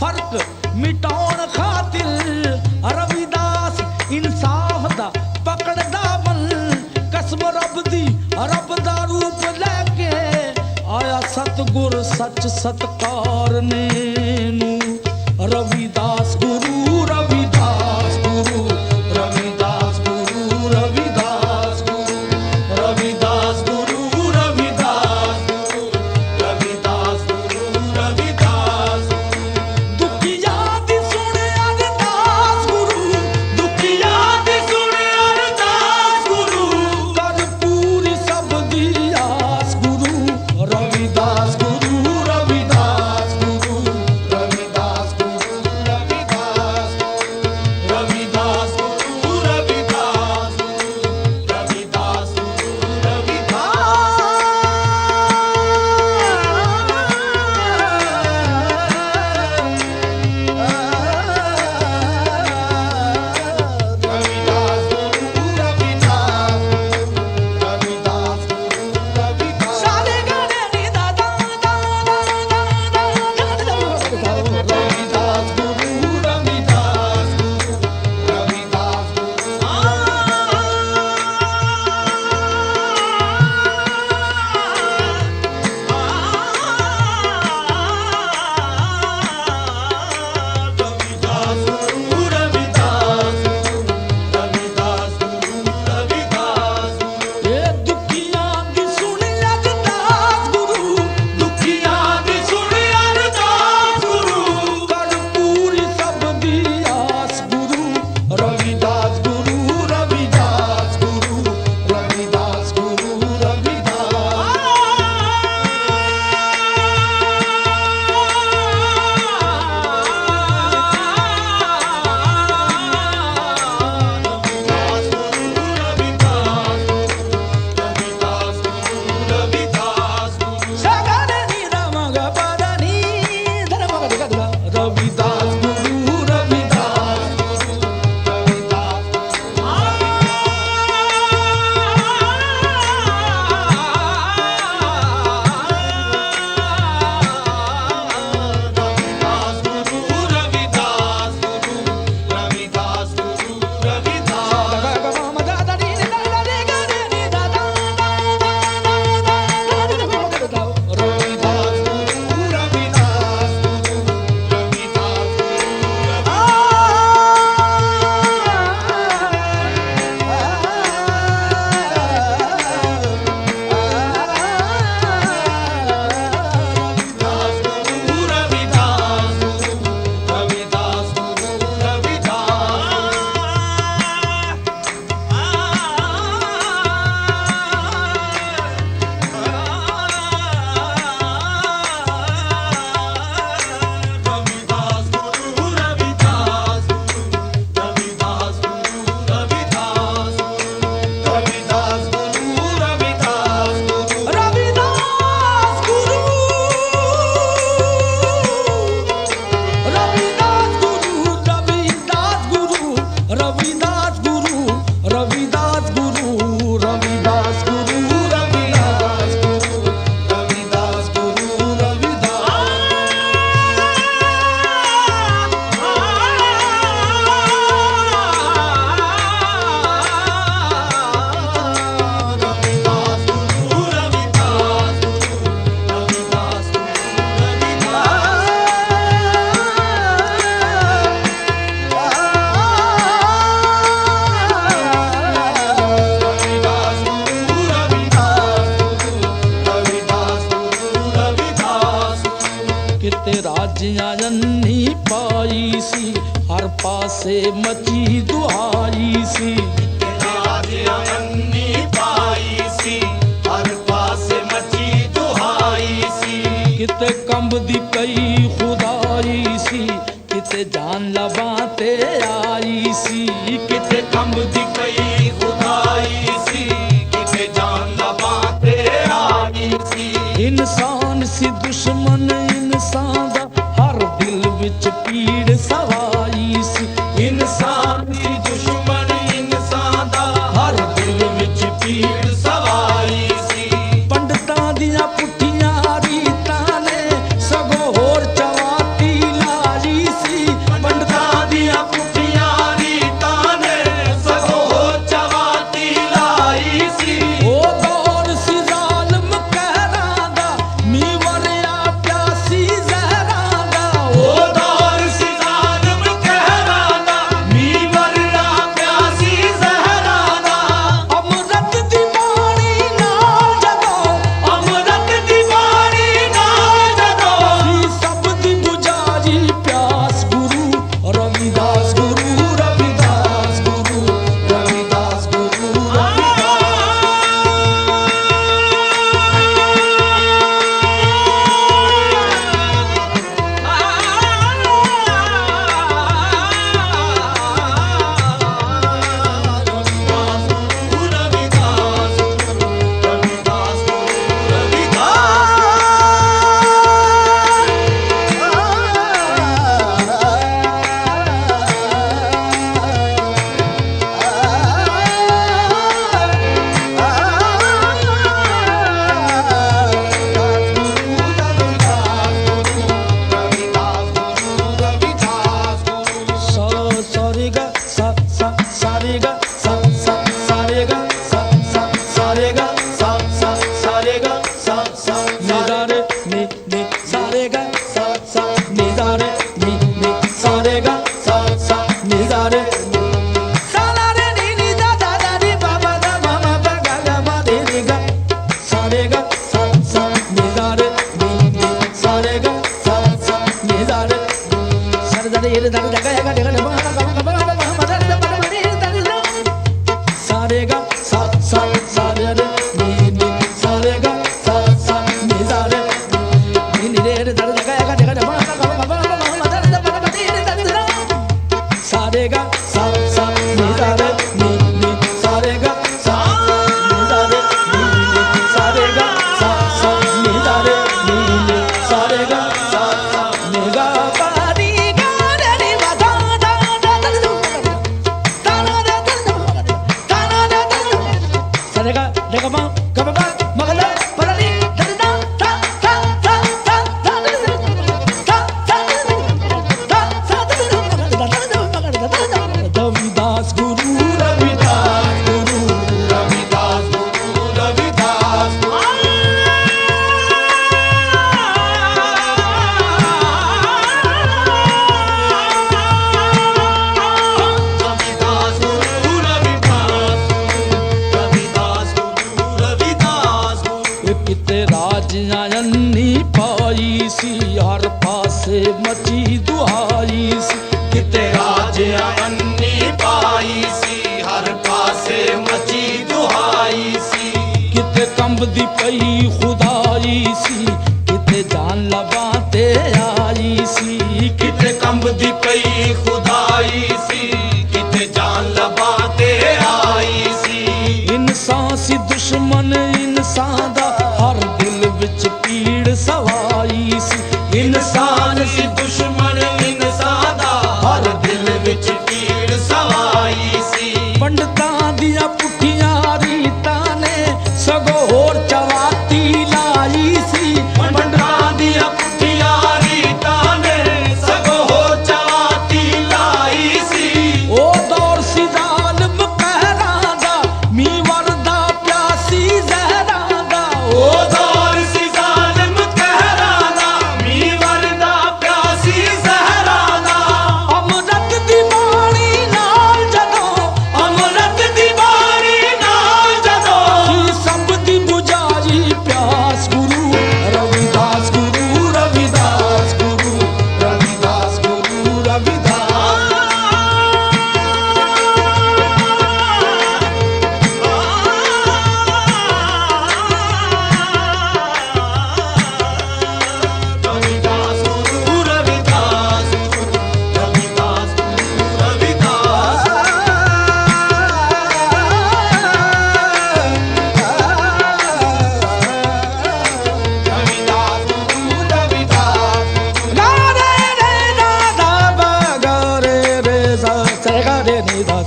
ਫ਼ਰਕ ਮਿਟਾਉਣ ਖਾਤਿਰ ਰਵਿਦਾਸ ਇਨਸਾਫ ਦਾ ਪਕੜਦਾ ਬਲ, ਕਸਮ ਰੱਬ ਦੀ, ਰੱਬ ਦਾ ਰੂਪ ਲੈ ਕੇ ਆਇਆ ਸਤਗੁਰ ਸੱਚ ਸਤਕਾਰ ਨੇ। ਕਿਤੇ ਕੰਬਦੀ ਪਈ ਖੁਦਾਈ ਸੀ ਕਿਤੇ ਜਾਨ ਲਵਾਂ ਤੇ ਆਈ ਸੀ ਕਿਤੇ ਕੰਬਦੀ ਪਈ ਦੀ ਦੁਹਾਈ ਸੀ। ਕਿਤੇ ਰਾਜਿਆਂ ਅੰਨੀ ਪਾਈ ਸੀ, ਹਰ ਪਾਸੇ ਮਚੀ ਦੁਹਾਈ ਸੀ। ਕਿਤੇ ਕੰਬਦੀ ਪਈ ਖੁਦਾਈ ਸੀ, ਕਿਤੇ ਜਾਨ ਲਵਾ ਤੇ ਆਈ ਸੀ। ਕਿਤੇ ਕੰਬਦੀ ਪਈ ਖੁਦਾਈ 谢谢你的。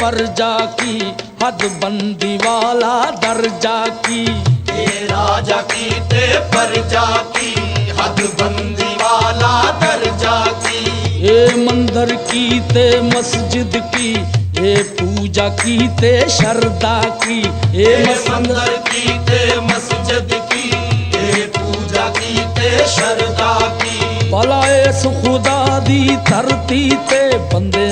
परजा की हद बंदी वाला दर्जा की ये राजा की ते परजा की हद बंदी वाला दर्जा की ये मंदिर की ते मस्जिद की ये पूजा की ते शरदा की ये मंदिर की ते मस्जिद की ये पूजा की ते शरदा की भला इस खुदा दी धरती ते बंदे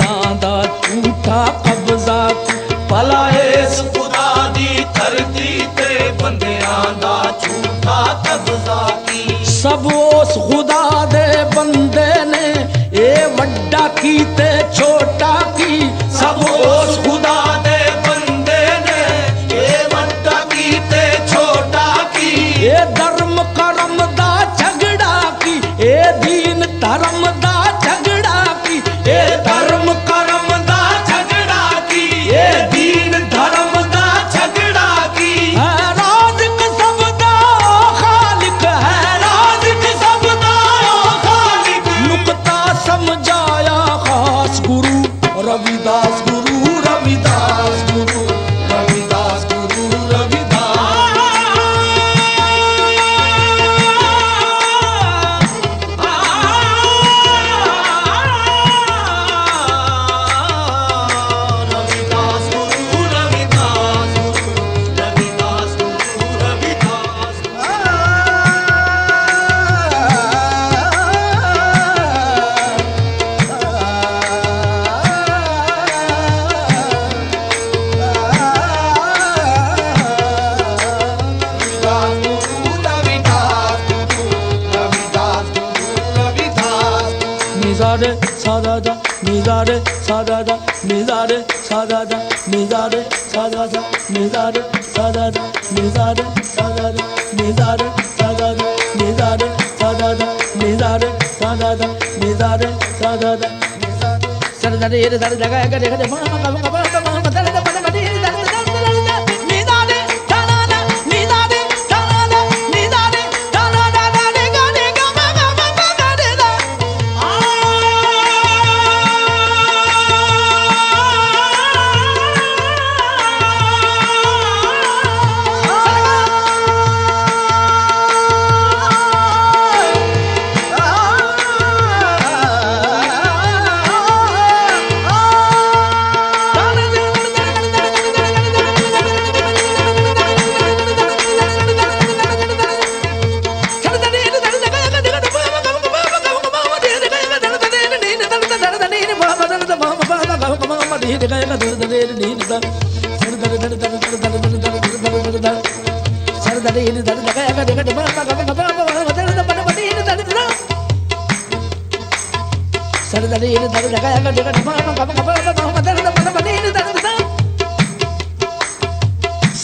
જેતે તારી જગા એક દેખતે પણ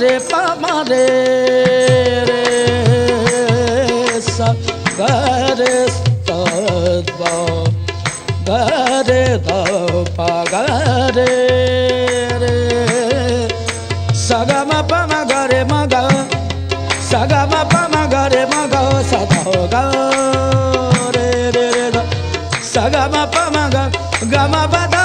रे पामा रे रे सब गरे तद्वा गरे दपा గరే మగ సద గే. రే రే సగ మప మగ గమ పద.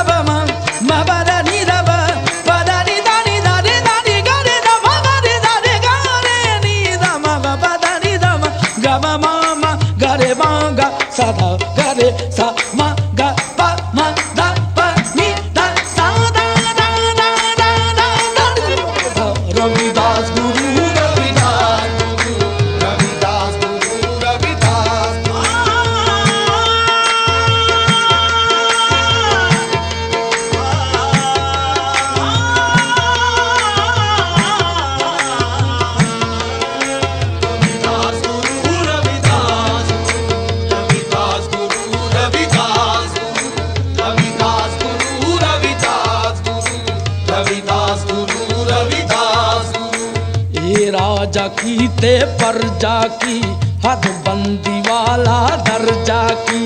दर्जा की हद बंदी वाला दर्जा की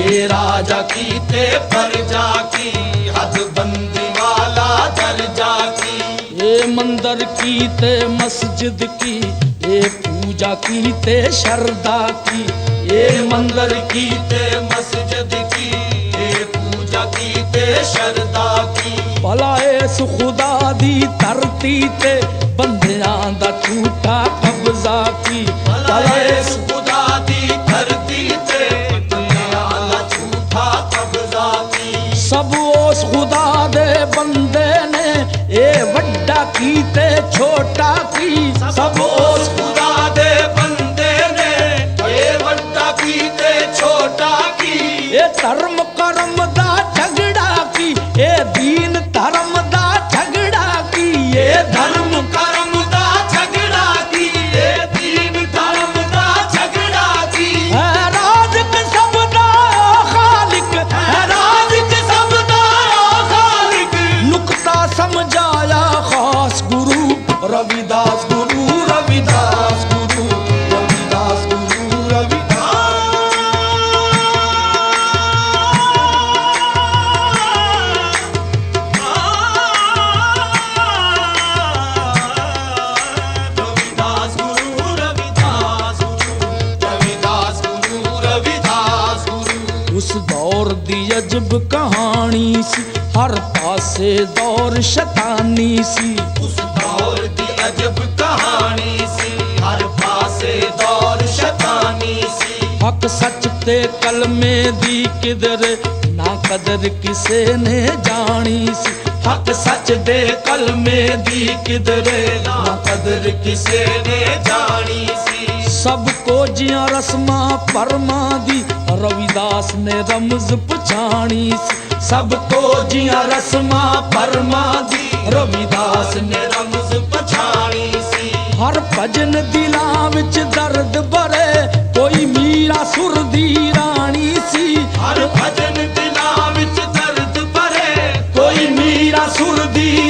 ये राजा की ते प्रजा की हद बंदी वाला दर्जा की ये मंदिर की ते मस्जिद की ये पूजा की ते शरदा की ये मंदिर की ते मस्जिद की ये पूजा की ते शरदा की ਭਲਾ ਇਸ ਖੁਦਾ ਦੀ ਧਰਤੀ ਤੇ ਬੰਦਿਆਂ ਦਾ ਝੂਠਾ ਛੋਟਾ ਕੀ ਸਭ ਉਸ ਖੁਦਾ ਦੇ ਬੰਦੇ ਨੇ? ਇਹ ਵੱਡਾ ਕੀ ਤੇ ਛੋਟਾ ਕੀ? ਇਹ ਧਰਮ ਕਰਮ ਕਦਰ ਕਿਸੇ ਨੇ ਜਾਣੀ ਸੀ? ਹੱਕ ਸੱਚ ਦੇ ਕਲਮੇ ਦੀ ਕਿਧਰੇ ਨਾ ਕਦਰ ਕਿਸੇ ਨੇ ਜਾਣੀ ਸੀ? ਸਭ ਕੋ ਜੀਆਂ ਰਸਮਾਂ ਪਰਮਾਂ ਦੀ ਰਵਿਦਾਸ ਨੇ ਰਮਜ਼ ਪਛਾਣੀ ਸੀ। ਸਭ ਕੋ ਜੀਆਂ ਰਸਮਾਂ ਪਰਮਾਂ ਦੀ ਰਵਿਦਾਸ ਨੇ ਰਮਜ਼ ਪਛਾਣੀ ਸੀ। ਹਰ ਭਜਨ ਦਿਲਾਂ ਵਿੱਚ ਦਰਦ ਭਰੇ। ਕੋਈ ਮੀਰਾ ਸੁਰ ਦੀ ਰਾਣੀ ਸੀ। ਹਰ ਭਜਨ ਦਿਲਾਂ ਵਿੱਚ ਦਰਦ ਭਰੇ। ਕੋਈ ਮੀਰਾ ਸੁਰ ਦੀ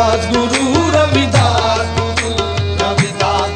ਰਵਿਦਾਸ ਗੁਰੂ ਰਵਿਦਾਸ ਰਵਿਦਾਸ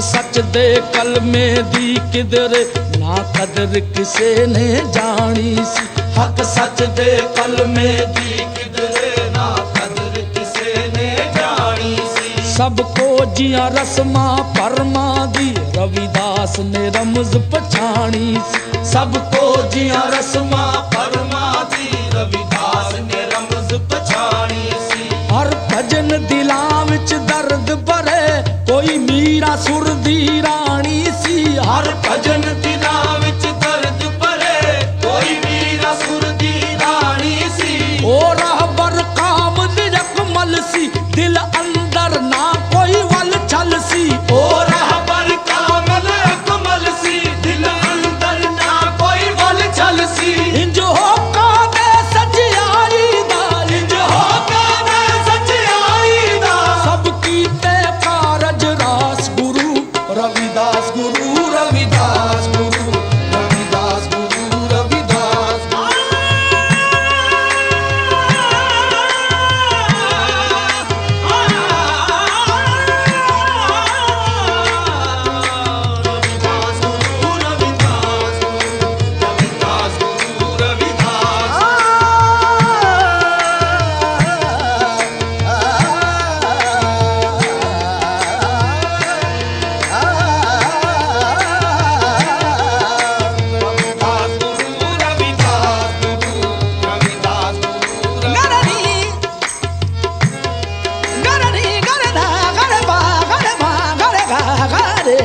ਸੱਚ ਦੇ ਕਲਮੇ ਦੀ ਕਿਦਰ ਨਾ ਕਦਰ ਕਿਸੇ ਨੇ ਜਾਣੀ ਸੀ। ਹੱਕ ਸੱਚ ਦੇ ਕਲਮੇ ਦੀ ਕਿਧਰੇ ਨਾ ਕਦਰ ਕਿਸੇ ਨੇ ਜਾਣੀ ਸੀ। ਸਭ ਕੋ ਜੀਆਂ ਰਸਮਾਂ ਪਰਮਾਂ ਦੀ ਰਵਿਦਾਸ ਨੇ ਰਮਜ਼ ਪਛਾਣੀ ਸੀ। ਸਭ ਕੋ ਜੀਆਂ ਰਸਮਾਂ ਪਰਮਾ ਦੀ ਰਵਿਦਾਸ ਨੇ ਰਮਜ਼ ਪਛਾਣੀ ਸੀ। ਹਰ ਭਜਨ ਦਿਲਾਂ ਵਿੱਚ ਦਰ ਸੁਰ ਦੀ ਰਾਣੀ ਸੀ ਹਰ ਭਜਨ ਦਿਨਾਂ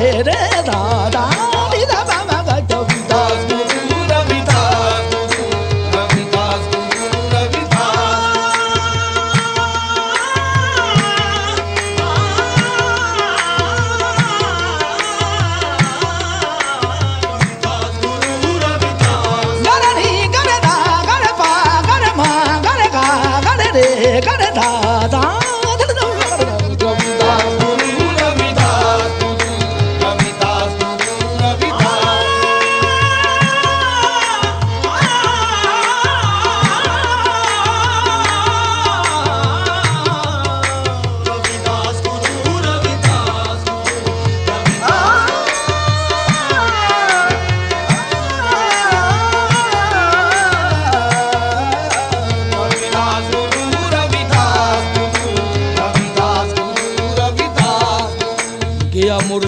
head.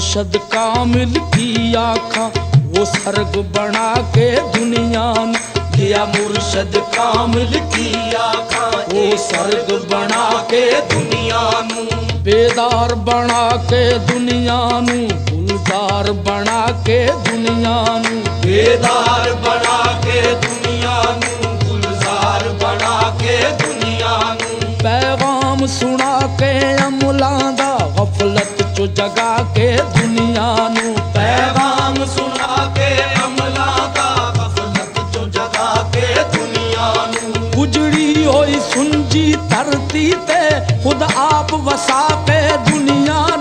ਮੁਰਸ਼ਦ ਕਾਮਿਲ ਕੀ ਆਖਾਂ ਉਹ ਸਰਗ ਬਣਾ ਕੇ ਦੁਨੀਆ ਨੂੰ ਗਿਆ ਮੁਰਸ਼ਦ ਕਾਮਲ ਕੀ ਆਖਾਂ ਉਹ ਸਰਗ ਬਣਾ ਕੇ ਦੁਨੀਆ ਨੂੰ ਬੇਦਾਰ ਬਣਾ ਕੇ ਦੁਨੀਆ ਨੂੰ ਗੁਲਜ਼ਾਰ ਬਣਾ ਕੇ ਦੁਨੀਆ ਨੂੰ ਬੇਦਾਰ ਬਣਾ ਕੇ ਦੁਨੀਆ ਨੂੰ ਗੁਲਜ਼ਾਰ ਬਣਾ ਕੇ ਦੁਨੀਆ ਨੂੰ ਪੈਗਾਮ ਸੁਣਾ ਕੇ ਅਮਲਾਂ ਦਾ ਗਫਲਤ ਚੋਂ ਜਗਾ ਕੇ ਦੁਨੀਆ ਨੂੰ ਪੈਗਾਮ ਸੁਣਾ ਕੇ ਅਮਲਾਂ ਦਾ ਗਫਲਤ ਚੋਂ ਜਗਾ ਕੇ ਦੁਨੀਆ ਨੂੰ। ਉਜੜੀ ਹੋਈ ਸੁੰਜੀ ਧਰਤੀ ਤੇ ਖੁਦ ਆਪ ਵਸਾ ਕੇ ਦੁਨੀਆ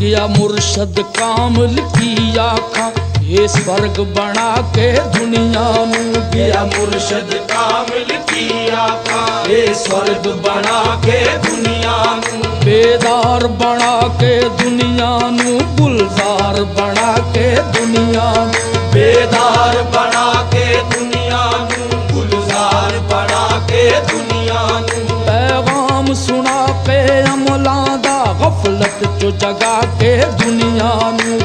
ਗਿਆ ਮੁਰਸ਼ਦ ਕਾਮਲ ਕੀ ਆਖਾਂ ਇਹ ਸਵਰਗ ਬਣਾ ਕੇ ਦੁਨੀਆ ਨੂੰ ਗਿਆ ਮੁਰਸ਼ਦ ਕਾਮਿਲ ਕੀ ਆਖਾਂ ਇਹ ਸਵਰਗ ਬਣਾ ਕੇ ਦੁਨੀਆ ਨੂੰ। ਬੇਦਾਰ ਬਣਾ ਕੇ ਦੁਨੀਆ ਨੂੰ ਗੁਲਜ਼ਾਰ ਬਣਾ ਕੇ ਦੁਨੀਆ ਨੂੰ। ਬੇਦਾਰ ਬਣਾ ਕੇ ਦੁਨੀਆ ਨੂੰ ਗੁਲਜ਼ਾਰ ਬਣਾ ਕੇ ਦੁਨੀਆ ਨੂੰ। ਪੈਗਾਮ ਸੁਣਾ ਕੇ ਅਮਲਾਂ ਦਾ ਗਫਲਤ ਜਗਾ ਕੇ ਦੁਨੀਆ ਨੂੰ